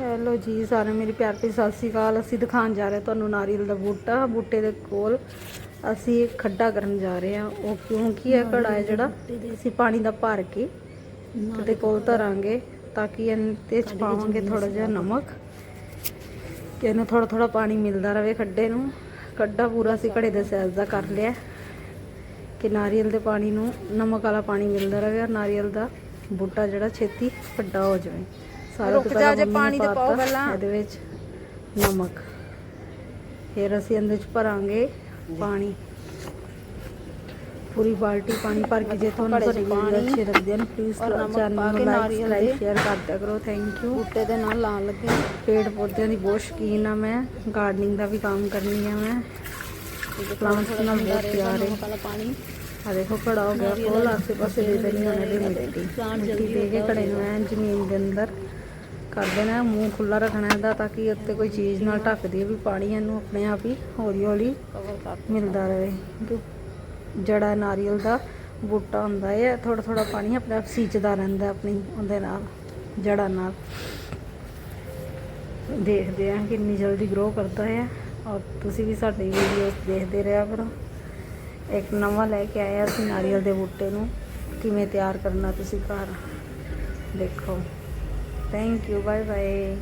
Hello ਜੀ ਸਾਰਿਆਂ ਮੇਰੀ ਪਿਆਰ ਭਰੀ ਸਤਿ ਸ਼੍ਰੀ ਅਕਾਲ। ਅਸੀਂ ਦਿਖਾਉਣ ਜਾ ਰਹੇ ਤੁਹਾਨੂੰ ਨਾਰੀਅਲ ਦਾ ਬੂਟਾ ਬੂਟੇ ਦੇ ਕੋਲ। ਅਸੀਂ ਖੱਡਾ ਕਰਨ ਜਾ ਰਹੇ ਹਾਂ। ਉਹ ਕਿਉਂਕਿ ਇਹ ਘੜਾ ਹੈ ਜਿਹੜਾ? ਅਸੀਂ ਪਾਣੀ ਦਾ ਭਰ ਕੇ ਤੇ ਕੋਲ ਧਰਾਂਗੇ ਤਾਂ ਕਿ ਇਹਦੇ ਚ ਪਾਵਾਂਗੇ ਥੋੜਾ ਜਿਹਾ ਨਮਕ। ਕਿ ਇਹਨੂੰ ਥੋੜਾ ਥੋੜਾ ਪਾਣੀ ਮਿਲਦਾ ਰਵੇ ਖੱਡੇ ਨੂੰ। ਖੱਡਾ ਪੂਰਾ ਅਸੀਂ ਘੜੇ ਦੇ ਸਾਈਜ਼ ਦਾ ਕਰ ਲਿਆ। ਕਿ ਨਾਰੀਅਲ ਦੇ ਪਾਣੀ ਨੂੰ ਨਮਕ ਵਾਲਾ ਪਾਣੀ ਮਿਲਦਾ ਰਹੇ ਔਰ ਨਾਰੀਅਲ ਦਾ ਬੂਟਾ ਜਿਹੜਾ ਛੇਤੀ ਵੱਡਾ ਹੋ ਜਾਵੇ। ਸਾਰਾ ਰੁਕ ਜਾ, ਜੇ ਪਾਣੀ ਤੇ ਪਾਓ ਪਹਿਲਾਂ। ਇਹਦੇ ਵਿੱਚ ਨਮਕ। ਫਿਰ ਅਸੀਂ ਇਹਦੇ ਵਿੱਚ ਭਰਾਂਗੇ ਪਾਣੀ। ਪੂਰੀ ਬਾਲਟੀ ਪਾਣੀ ਭਰ ਕੇ ਜੇ ਤੁਹਾਨੂੰ 'ਚ ਸਾਡੀ ਪਾਣੀ ਅੱਛੀ ਲੱਗਦੀ ਹੈ ਪਲੀਜ਼ ਚੈਨਲ ਨੂੰ ਲਾਈਕ ਸ਼ੇਅਰ ਕਰ ਦਿਆ ਕਰੋ। ਥੈਂਕ ਯੂ ਬੂਟੇ ਦੇ ਨਾਲ ਲਾਉਣ ਲੱਗੇ। ਪੇੜ ਪੌਦਿਆਂ ਦੀ ਬਹੁਤ ਸ਼ੌਕੀਨ ਆ ਮੈਂ। ਗਾਰਡਨਿੰਗ ਦਾ ਵੀ ਕੰਮ ਕਰਨੀ ਆ ਮੈਂ। ਪਲਾਂਟਸ ਨਾਲ ਬਹੁਤ ਪਿਆਰ ਹੈ। ਪਾਣੀ। ਆ ਦੇਖੋ ਘੜਾ ਹੋ ਗਿਆ ਕੋਲ ਆਸੇ ਪਾਸੇ ਦੇ ਦੇਣੀ ਉਹਨਾਂ ਦੀ ਮਿੱਟੀ ਮਿੱਟੀ ਦੇ ਕੇ ਘੜੇ ਨੂੰ ਐਨ ਜ਼ਮੀਨ ਦੇ ਅੰਦਰ ਕਰ ਦੇਣਾ ਮੂੰਹ ਖੁੱਲਾ ਰੱਖਣਾ ਇਹਦਾ ਤਾਂ ਕਿ ਉੱਤੇ ਕੋਈ ਚੀਜ਼ ਨਾਲ ਢੱਕ ਦਈਏ ਵੀ ਪਾਣੀ ਇਹਨੂੰ ਆਪਣੇ ਆਪ ਹੀ ਹੌਲੀ ਹੌਲੀ ਮਿਲਦਾ ਰਹੇ। ਜੜਾ ਨਾਰੀਅਲ ਦਾ ਬੂਟਾ ਹੁੰਦਾ ਹੈ ਥੋੜਾ ਥੋੜਾ ਪਾਣੀ ਆਪਣੇ ਆਪ ਸੀਂਚਦਾ ਰਹਿੰਦਾ ਆਪਣੀ ਉਹਦੇ ਨਾਲ ਜੜਾਂ ਨਾਲ। ਦੇਖਦੇ ਆ ਕਿੰਨੀ ਜਲਦੀ ਗਰੋ ਕਰਦਾ ਹੈ ਔਰ ਤੁਸੀਂ ਵੀ ਸਾਡੀ ਵੀਡੀਓਜ਼ ਦੇਖਦੇ ਰਿਹਾ ਕਰੋ। ਇੱਕ ਨਵਾਂ ਲੈ ਕੇ ਆਇਆ ਸੀ ਨਾਰੀਅਲ ਦੇ ਬੂਟੇ ਨੂੰ। ਕਿਵੇਂ ਤਿਆਰ ਕਰਨਾ ਤੁਸੀਂ ਘਰ? ਦੇਖੋ। Thank you bye bye